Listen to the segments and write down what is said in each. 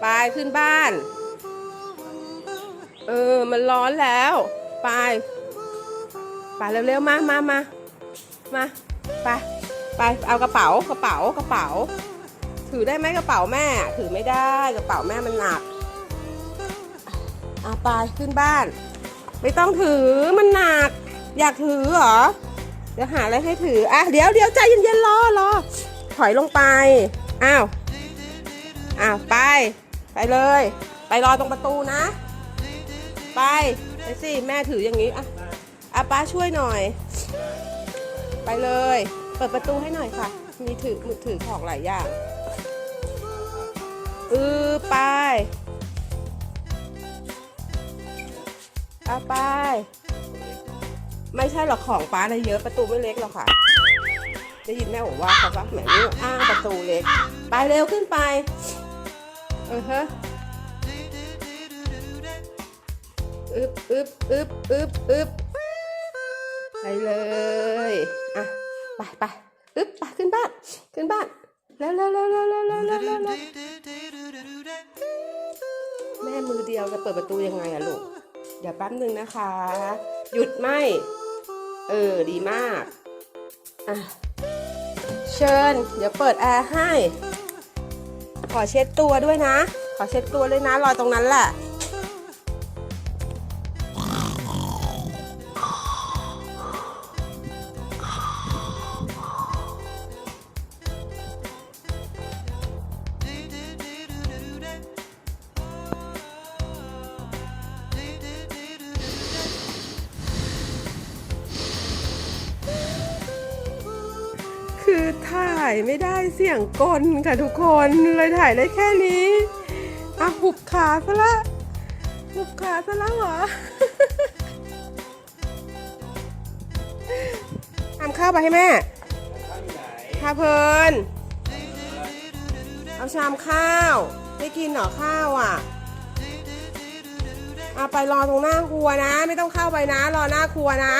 ไปขึ้นบ้าน เออ มันร้อนแล้ว ไป ไปเร็วๆ มามามามา ไป ไป เอากระเป๋า กระเป๋า กระเป๋า ถือได้ไหมกระเป๋าแม่ ถือไม่ได้ กระเป๋าแม่มันหนักอาไปขึ้นบ้าน ไม่ต้องถือ มันหนัก อยากถือเหรอ เดี๋ยวหาอะไรให้ถือ อะ เดี๋ยวเดี๋ยวใจเย็นๆ รอรอถอยลงไป อ้าว อ้าวไป ไปเลย ไปรอตรงประตูนะ ไปไปสิแม่ถืออย่างนี้อะอะป้าช่วยหน่อย ไปเลย เปิดประตูให้หน่อยค่ะ มีถือมือถือของหลายอย่างเออไปเอาไป ไม่ใช่หรอกของป้าอะไรเยอะประตูไม่เล็กหรอกค่ะ ได้ยินแม่บอกว่าเขาว่าเหมือนอ้างประตูเล็ก ไปเร็วขึ้นไปเออฮะอึบอึบอึบอึบอึบไปเลยอะไปไปอึบไปขึ้นบ้านขึ้นบ้านแล้วแล้วแล้วแล้วแล้วแม่มือเดียวจะเปิดประตูยังไงอะลูกเดี๋ยวแป๊บหนึ่งนะคะ หยุดไม่ เออ ดีมาก อะ เชิญ เดี๋ยวเปิดแอร์ให้ ขอเช็ดตัวด้วยนะ ขอเช็ดตัวด้วยนะ รอตรงนั้นแหละ ถ่ายไม่ได้เสียงกลค่ะทุกคนเลยถ่ายได้แค่นี้อะหุบขาซะละหุบขาซะล้วเหรอทำข้าวไปให้แม่พาเพลินเอาชามข้าวไม่กินหรอข้าวอะเอาไปรอตรงหน้าครัวนะ ไม่ต้องเข้าไปนะ รอหน้าครัวนะ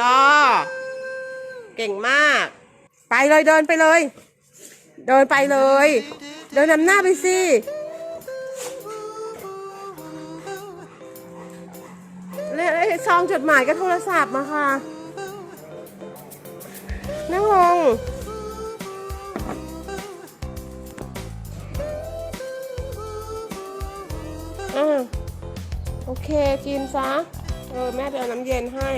รอ เก่งมาก ไปเลยเดินไปเลย เดินไปเลย เดินนำหน้าไปสิเรียกซองจดหมายกับโทรศัพท์มาค่ะนั่งลงอ่าโอเคกินซะ เออ แม่ไปเอาน้ำเย็นให้